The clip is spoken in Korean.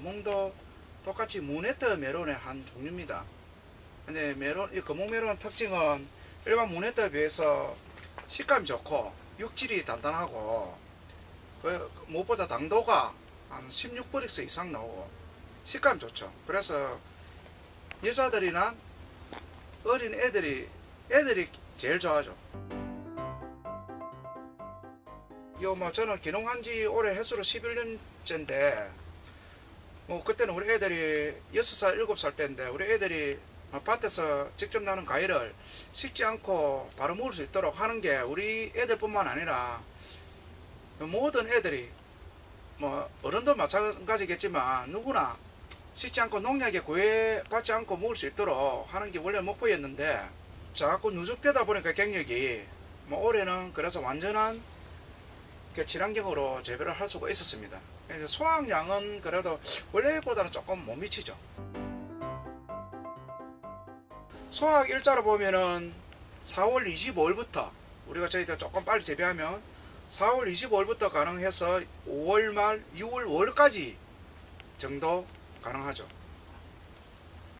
몽도 똑같이 무네트 메론의 한 종류입니다. 근데 메론, 이 거목 메론 특징은 일반 무네트에 비해서 식감이 좋고 육질이 단단하고 그 무엇보다 당도가 한 16브릭스 이상 나오고 식감 좋죠. 그래서 여자들이나 어린 애들이 애들이 제일 좋아하죠. 요뭐 저는 기농한 지 올해 횟수로 11년째인데 뭐 그때는 우리 애들이 6살, 7살 때인데 우리 애들이 밭에서 직접 나는 과일을 식지 않고 바로 먹을 수 있도록 하는 게 우리 애들뿐만 아니라 모든 애들이 뭐 어른도 마찬가지겠지만 누구나 식지 않고 농약에 구애받지 않고 먹을 수 있도록 하는 게 원래 목표였는데 자꾸 누적되다 보니까 경력이 뭐 올해는 그래서 완전한 그 친환경으로 재배를 할 수가 있었습니다. 수확량은 그래도 원래보다는 조금 못 미치죠. 수확 일자로 보면은 4월 25일부터 우리가 저희들 조금 빨리 재배하면 4월 25일부터 가능해서 5월 말 6월 월까지 정도 가능하죠.